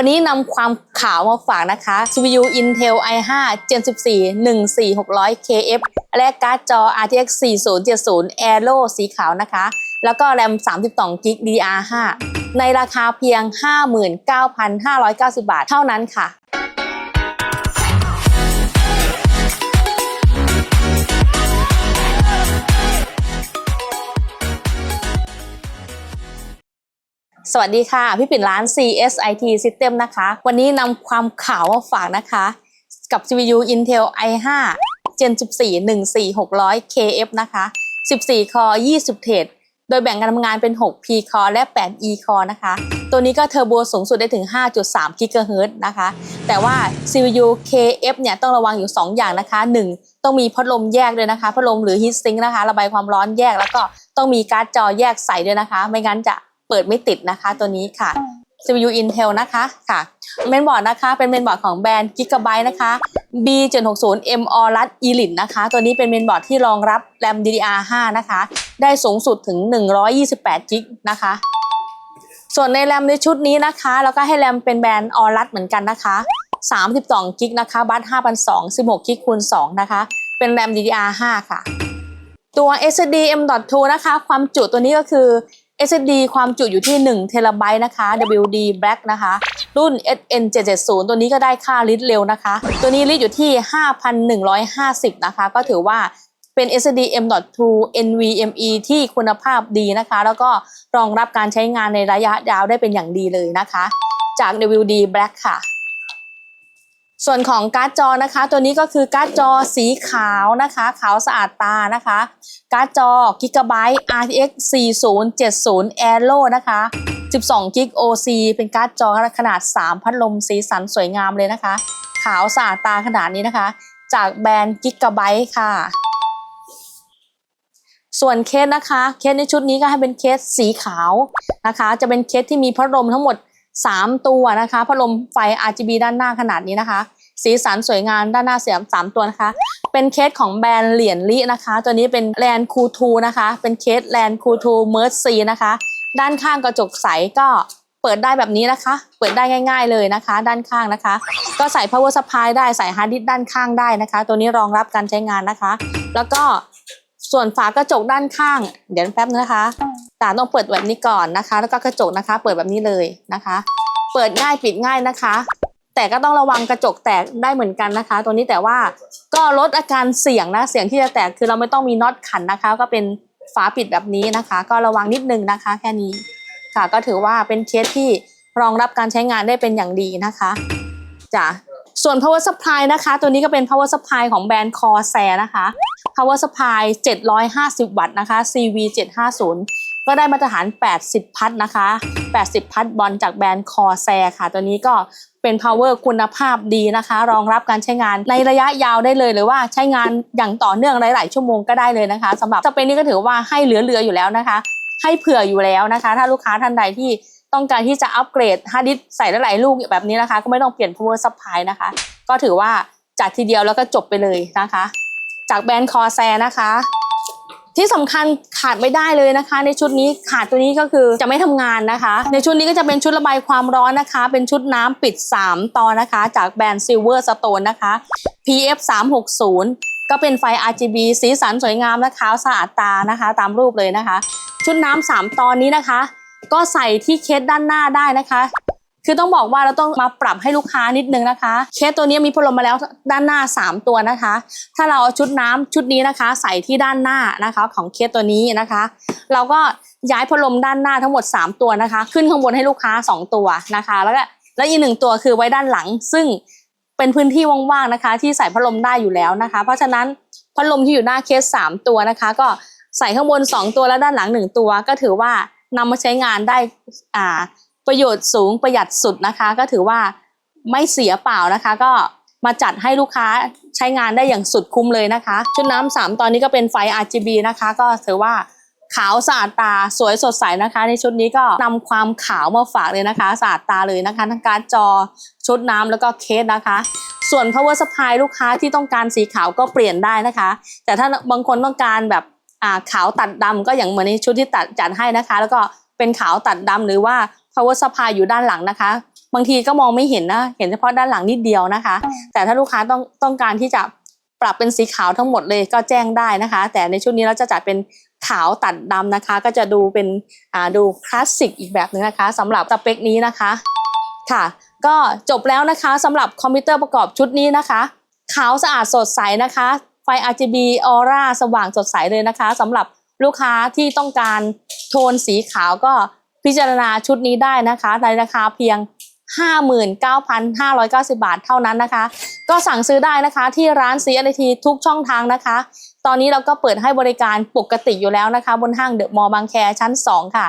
วันนี้นำความขาวมาฝากนะคะ CPU Intel i5 Gen 14 14600 KF และการ์ดจอ RTX 4070 Aero สีขาวนะคะ แล้วก็แรม 32 g b DDR5 ในราคาเพียง 59,590 บาทเท่านั้นค่ะ สวัสดีค่ะ พี่ปิ่นร้าน CSIT System นะคะ วันนี้นำความข่าวมาฝากนะคะ กับ CPU Intel i5 Gen 14 14600 KF นะคะ 14 Core 20 เทรดโดยแบ่งการทำงานเป็น 6 P Core และ 8 E Core นะคะ ตัวนี้ก็เทอร์โบสูงสุดได้ถึง 5.3 GHz นะคะ แต่ว่า CPU KF เนี่ยต้องระวังอยู่ 2 อย่างนะคะ 1 ต้องมีพัดลมแยกด้วยนะคะ พัดลมหรือ Heat Sink นะคะ ระบายความร้อนแยก แล้วก็ต้องมีการ์ดจอแยกใส่ด้วยนะคะ ไม่งั้นจะ เปิดไม่ติดนะคะตัวนี้ค่ะ CPU Intel นะคะค่ะเมนบอร์ดนะคะ เป็นเมนบอร์ดของแบรนด์ Gigabyte นะคะ B760 M Aorus Elite นะคะ ตัวนี้เป็นเมนบอร์ดที่รองรับแรม DDR5 นะคะ ได้สูงสุดถึง 128 g b นะคะ ส่วนในแรมในชุดนี้นะคะ แล้วก็ให้แรมเป็นแบรนด์ Aorus เหมือนกันนะคะ 32 g b นะคะบัส5,200 16 g b คูณ 2 นะคะ เป็นแรม DDR5 ค่ะ ตัว SSD M.2 นะคะ ความจุตัวนี้ก็คือ SSD ความจุอยู่ที่1เทราไบต์นะคะ WD Black นะคะ รุ่น SN770 ตัวนี้ก็ได้ค่าลิตรเร็วนะคะ ตัวนี้ลิตรอยู่ที่ 5,150 นะคะ ก็ถือว่าเป็น SSD M.2 NVMe ที่คุณภาพดีนะคะ แล้วก็รองรับการใช้งานในระยะยาวได้เป็นอย่างดีเลยนะคะ จาก WD Black ค่ะ ส่วนของการ์ดจอนะคะ ตัวนี้ก็คือการ์ดจอสีขาวนะคะ ขาวสะอาดตานะคะ การ์ดจอ Gigabyte RTX 4070 Aero นะคะ 12 g b OC เป็นการ์ดจอขนาด 3 พัดลมสีสันสวยงามเลยนะคะ ขาวสะอาดตาขนาดนี้นะคะ จากแบรนด์ Gigabyte ค่ะ ส่วนเคสนะคะ เคสในชุดนี้ก็ให้เป็นเคสสีขาวนะคะ จะเป็นเคสที่มีพัดลมทั้งหมด3 ตัวนะคะ พัดลมไฟ RGB ด้านหน้าขนาดนี้นะคะ สีสันสวยงามด้านหน้าเสียมสามตัวนะคะ เป็นเคสของแบรนด์เหรียญลินะคะ ตัวนี้เป็นแลนคูทูนะคะ เป็นเคสแลนคูทูเมอร์ซีนะคะ ด้านข้างกระจกใสก็เปิดได้แบบนี้นะคะ เปิดได้ง่าย ๆเลยนะคะ ด้านข้างนะคะ ก็ใส่ power supply ได้ใส่ hard disk ด้านข้างได้นะคะ ตัวนี้รองรับการใช้งานนะคะ แล้วก็ส่วนฝากระจกด้านข้าง เดี๋ยวแป๊บนึงนะคะตาต้องเปิดแบบนี้ก่อนนะคะ แล้วก็กระจกนะคะ เปิดแบบนี้เลยนะคะ เปิดง่ายปิดง่ายนะคะ แต่ก็ต้องระวังกระจกแตกได้เหมือนกันนะคะ ตัวนี้แต่ว่าก็ลดอาการเสี่ยงนะเสี่ยงที่จะแตกคือเราไม่ต้องมีน็อตขันนะคะ ก็เป็นฝาปิดแบบนี้นะคะ ก็ระวังนิดนึงนะคะ แค่นี้ค่ะก็ถือว่าเป็นเคสที่รองรับการใช้งานได้เป็นอย่างดีนะคะจ้ะส่วน power supply นะคะ ตัวนี้ก็เป็น power supply ของแบรนด์ Corsair นะคะ power supply 750 วัตต์นะคะ CV 750 ก็ได้มาตรฐาน 80 พัทนะคะ 80 พัทบอลจากแบรนด์ Corsair ค่ะ ตัวนี้ก็เป็น power คุณภาพดีนะคะ รองรับการใช้งานในระยะยาวได้เลย หรือว่าใช้งานอย่างต่อเนื่องหลาย ๆ ชั่วโมงก็ได้เลยนะคะสำหรับสเปคนี้ก็ถือว่าให้เหลือๆอยู่แล้วนะคะ ให้เผื่ออยู่แล้วนะคะ ถ้าลูกค้าท่านใดที่ต้องการที่จะอัปเกรดฮาร์ดดิสใส่หลายๆลูกแบบนี้นะคะ ก็ไม่ต้องเปลี่ยน power supply นะคะ ก็ถือว่าจัดทีเดียวแล้วก็จบไปเลยนะคะ จากแบรนด์ Corsair นะคะ ที่สำคัญขาดไม่ได้เลยนะคะ ในชุดนี้ขาดตัวนี้ก็คือจะไม่ทำงานนะคะ ในชุดนี้ก็จะเป็นชุดระบายความร้อนนะคะ เป็นชุดน้ำปิด 3 ตอนนะคะ จากแบรนด์ Silver Stone นะคะ PF 360ก็เป็นไฟ RGB สีสันสวยงามและขาวสะอาดตานะคะ ตามรูปเลยนะคะ ชุดน้ำสามตอนนี้นะคะ ก็ใส่ที่เคสด้านหน้าได้นะคะ คือต้องบอกว่าเราต้องมาปรับให้ลูกค้านิดนึงนะคะ เคสตัวนี้มีพัดลมมาแล้วด้านหน้า 3 ตัวนะคะ ถ้าเราเอาชุดน้ำชุดนี้นะคะ ใส่ที่ด้านหน้านะคะของเคสตัวนี้นะคะ เราก็ย้ายพัดลมด้านหน้าทั้งหมด 3 ตัวนะคะ ขึ้นข้างบนให้ลูกค้า 2 ตัวนะคะ แล้วก็แล้วอีกหนึ่งตัวคือไว้ด้านหลัง ซึ่งเป็นพื้นที่ว่างๆนะคะ ที่ใส่พัดลมได้อยู่แล้วนะคะ เพราะฉะนั้นพัดลมที่อยู่หน้าเคส 3 ตัวนะคะ ก็ใส่ข้างบน 2 ตัวแล้วด้านหลัง 1 ตัว ก็ถือว่านำมาใช้งานได้อ่า ประโยชน์สูงประหยัดสุดนะคะ ก็ถือว่าไม่เสียเปล่านะคะ ก็มาจัดให้ลูกค้าใช้งานได้อย่างสุดคุ้มเลยนะคะ ชุดน้ำสามตอนนี้ก็เป็นไฟ RGB นะคะ ก็ถือว่าขาวสะอาดตาสวยสดใสนะคะ ในชุดนี้ก็นำความขาวมาฝากเลยนะคะสะอาดตาเลยนะคะ ทั้งการจอชุดน้ำแล้วก็เคสนะคะ ส่วน power supply ลูกค้าที่ต้องการสีขาวก็เปลี่ยนได้นะคะ แต่ถ้าบางคนต้องการแบบอ่าขาวตัดดำก็อย่างเหมือนในชุดที่ตัดจัดให้นะคะ แล้วก็เป็นขาวตัดดำหรือว่า power supply อยู่ด้านหลังนะคะ บางทีก็มองไม่เห็นนะ เห็นเฉพาะด้านหลังนิดเดียวนะคะ แต่ถ้าลูกค้าต้องต้องการที่จะปรับเป็นสีขาวทั้งหมดเลยก็แจ้งได้นะคะ แต่ในชุดนี้เราจะจัดเป็นขาวตัดดำนะคะ ก็จะดูเป็นอ่าดูคลาสสิกอีกแบบหนึงนะคะสำหรับสเปคนี้นะคะค่ะ ก็จบแล้วนะคะสำหรับคอมพิวเตอร์ประกอบชุดนี้นะคะ ขาวสะอาดสดใสนะคะ ไฟ RGB ออร่าสว่างสดใสเลยนะคะสำหรับลูกค้าที่ต้องการโทนสีขาวก็ พิจารณาชุดนี้ได้นะคะในราคาเพียง 59,590 บาทเท่านั้นนะคะ ก็สั่งซื้อได้นะคะที่ร้าน CNT ทุกช่องทางนะคะ ตอนนี้เราก็เปิดให้บริการปกติอยู่แล้วนะคะ บนห้างเดอะมอลล์บางแคชั้น 2 ค่ะ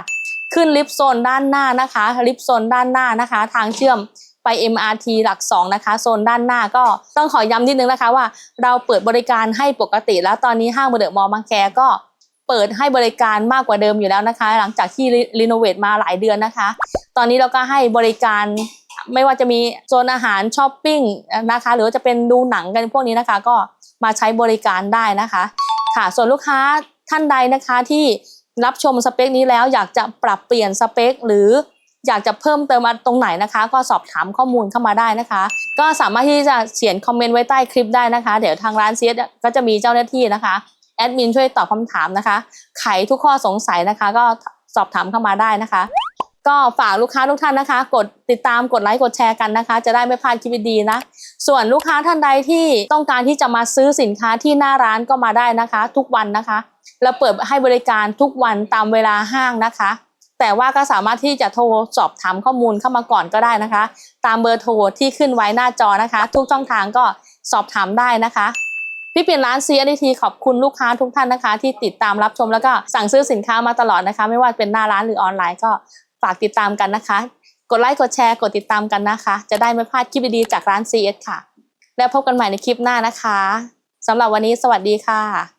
ขึ้นลิฟต์โซนด้านหน้านะคะลิฟต์โซนด้านหน้านะคะ ทางเชื่อมไป MRT หลัก 2 นะคะ โซนด้านหน้าก็ต้องขอย้ำนิดนึงนะคะว่า เราเปิดบริการให้ปกติแล้วตอนนี้ห้างเดอะมอลล์บางแคก็ เปิดให้บริการมากกว่าเดิมอยู่แล้วนะคะ หลังจากที่รีโนเวทมาหลายเดือนนะคะ ตอนนี้เราก็ให้บริการไม่ว่าจะมีโซนอาหารช้อปปิ้งนะคะ หรือว่าจะเป็นดูหนังกันพวกนี้นะคะ ก็มาใช้บริการได้นะคะ ค่ะ ส่วนลูกค้าท่านใดนะคะที่รับชมสเปคนี้แล้วอยากจะปรับเปลี่ยนสเปค หรืออยากจะเพิ่มเติมตรงไหนนะคะ ก็สอบถามข้อมูลเข้ามาได้นะคะ ก็สามารถที่จะเขียนคอมเมนต์ไว้ใต้คลิปได้นะคะ เดี๋ยวทางร้านเซียก็จะมีเจ้าหน้าที่นะคะ แอดมินช่วยตอบคำถามนะคะ ไขทุกข้อสงสัยนะคะ ก็สอบถามเข้ามาได้นะคะ ก็ฝากลูกค้าทุกท่านนะคะ กดติดตามกดไลค์กดแชร์กันนะคะ จะได้ไม่พลาดคลิปดีนะ ส่วนลูกค้าท่านใดที่ต้องการที่จะมาซื้อสินค้าที่หน้าร้านก็มาได้นะคะ ทุกวันนะคะเราเปิดให้บริการทุกวันตามเวลาห้างนะคะ แต่ว่าก็สามารถที่จะโทรสอบถามข้อมูลเข้ามาก่อนก็ได้นะคะ ตามเบอร์โทรที่ขึ้นไว้หน้าจอนะคะ ทุกช่องทางก็สอบถามได้นะคะ พี่ปิ่นร้านซีอนิทีขอบคุณลูกค้าทุกท่านนะคะ ที่ติดตามรับชมแล้วก็สั่งซื้อสินค้ามาตลอดนะคะ ไม่ว่าเป็นหน้าร้านหรือออนไลน์ก็ฝากติดตามกันนะคะ กดไลค์กดแชร์กดติดตามกันนะคะ จะได้ไม่พลาดคลิปดีๆจากร้าน CS ค่ะ แล้วพบกันใหม่ในคลิปหน้านะคะสำหรับวันนี้สวัสดีค่ะ